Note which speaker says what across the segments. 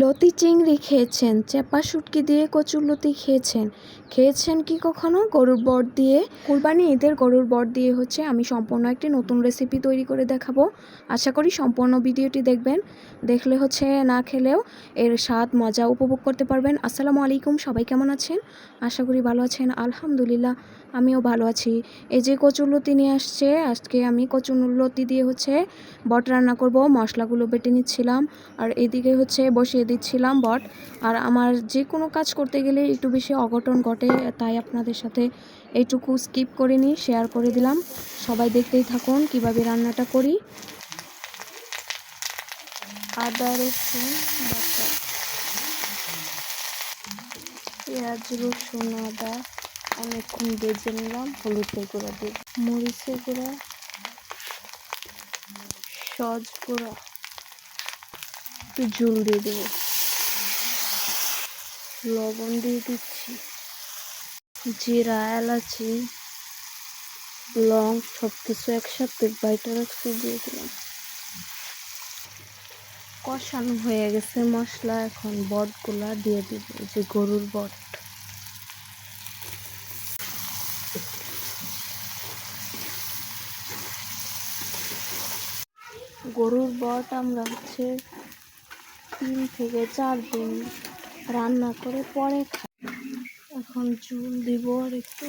Speaker 1: লতি চিংড়ি খেয়েছেন, চেপা শুটকি দিয়ে কচুর লতি খেয়েছেন। খেয়েছেন কি কখনো? গরুর বট দিয়ে? কুরবানি ঈদের গরুর বট দিয়ে হচ্ছে আমি সম্পূর্ণ একটি নতুন রেসিপি তৈরি করে দেখাবো। আশা করি সম্পূর্ণ ভিডিওটি দেখবেন। দেখলে হচ্ছে না খেলেও এর স্বাদ, মজা উপভোগ করতে পারবেন। আসসালামু আলাইকুম, সবাই কেমন আছেন? আশা করি ভালো আছেন, আলহামদুলিল্লাহ, আমিও ভালো আছি। এই যে কচুর লতি নিয়ে আসছে, আজকে আমি কচুর লতি দিয়ে হচ্ছে বট রান্না করব। মশলাগুলো বেটে নিচ্ছিলাম। আর এদিকে হচ্ছে বসিয়ে দিচ্ছিলাম বট। আর আমার যে কোনো কাজ করতে গেলে একটু বেশি অঘটন ঘটে, তাই আপনাদের সাথে এইটুকু স্কিপ করে নিই শেয়ার করে দিলাম। সবাই দেখতেই থাকুন কীভাবে রান্নাটা করি। আদা, রসুন পেঁয়াজ, রসুন, আদা, অনেকক্ষণ বেজে নিলাম, হলুদের গুঁড়া দিয়ে। মরিচের গুঁড়া সজ গুঁড়া। একটু ঝুল দিয়ে দেবো। লবণ দিয়ে দিচ্ছি। জিরা, এলাচি, লং সব কিছু একসাথে বাইটা রাখছি দিয়ে দিলাম। কষানো হয়ে গেছে মশলা, এখন বটগুলা দিয়ে দিব যে গরুর বট। গরুর বট আমরা হচ্ছে তিন থেকে চার দিন রান্না করে পরে খাই। এখন চুল দিব আর একটু।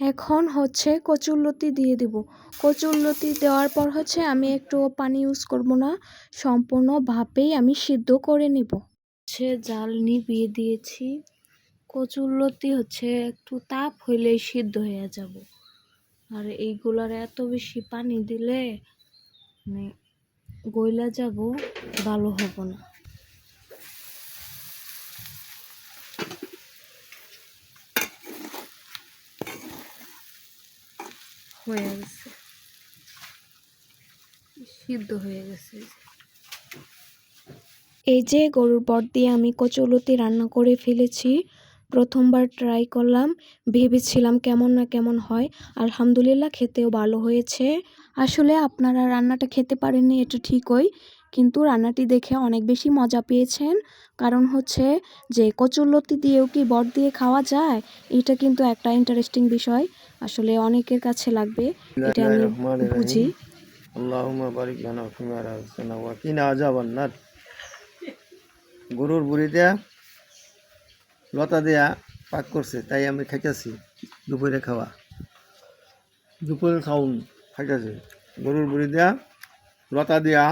Speaker 1: এখন হচ্ছে কচুরলতি দিয়ে দিব। কচুরলতি দেওয়ার পর হচ্ছে আমি একটু পানি ইউজ করব না। সম্পূর্ণ ভাপেই আমি সিদ্ধ করে নিব। হচ্ছে জাল নিভিয়ে দিয়েছি। কচুরলতি হচ্ছে একটু তাপ হইলেই সিদ্ধ হয়ে যাব। আর এইগুলার এত বেশি পানি দিলে মানে গইলা যাব, ভালো হব না। হয়ে গেছে। সিদ্ধ হয়ে গেছে এই যে। গরুর বট দিয়ে আমি কচুলতি রান্না করে ফেলেছি প্রথমবার ট্রাই করলাম ভেবেছিলাম কেমন না কেমন হয় আলহামদুলিল্লাহ খেতেও ভালো হয়েছে। আসলে আপনারা রান্নাটা খেতে পারেননি এটা ঠিকই কিন্তু রান্নাটি দেখে অনেক বেশি মজা পেয়েছেন। কারণ হচ্ছে যে কচুরলতি দিয়েও কি বট দিয়ে খাওয়া যায়? এটা কিন্তু একটা ইন্টারেস্টিং বিষয় আসলে অনেকের কাছে লাগবে এটা আমি বুঝি।
Speaker 2: আল্লাহুম্মা বারিক লানা ফিমা রাযাকতানা ওয়া কিনা আযাবান নার গরুর বুড়ি দেয়া লতা দেয়া পাক করছে তাই আমি খাইতেছি। দুপুরে খাওয়া। দুপুরে খাউন খাইতেছি। গরুর বুড়ি দেয়া লতা দেয়া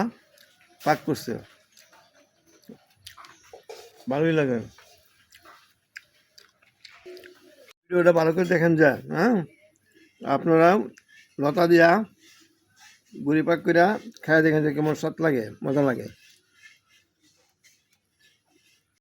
Speaker 2: পাক করছে। ভালোই লাগে। ভিডিওটা ভালো করে দেখেন যা হ্যাঁ? আপনারা লতা দিয়া গুড়ি পাক করে খাই দেখেন যে কেমন স্বাদ লাগে মজা লাগে।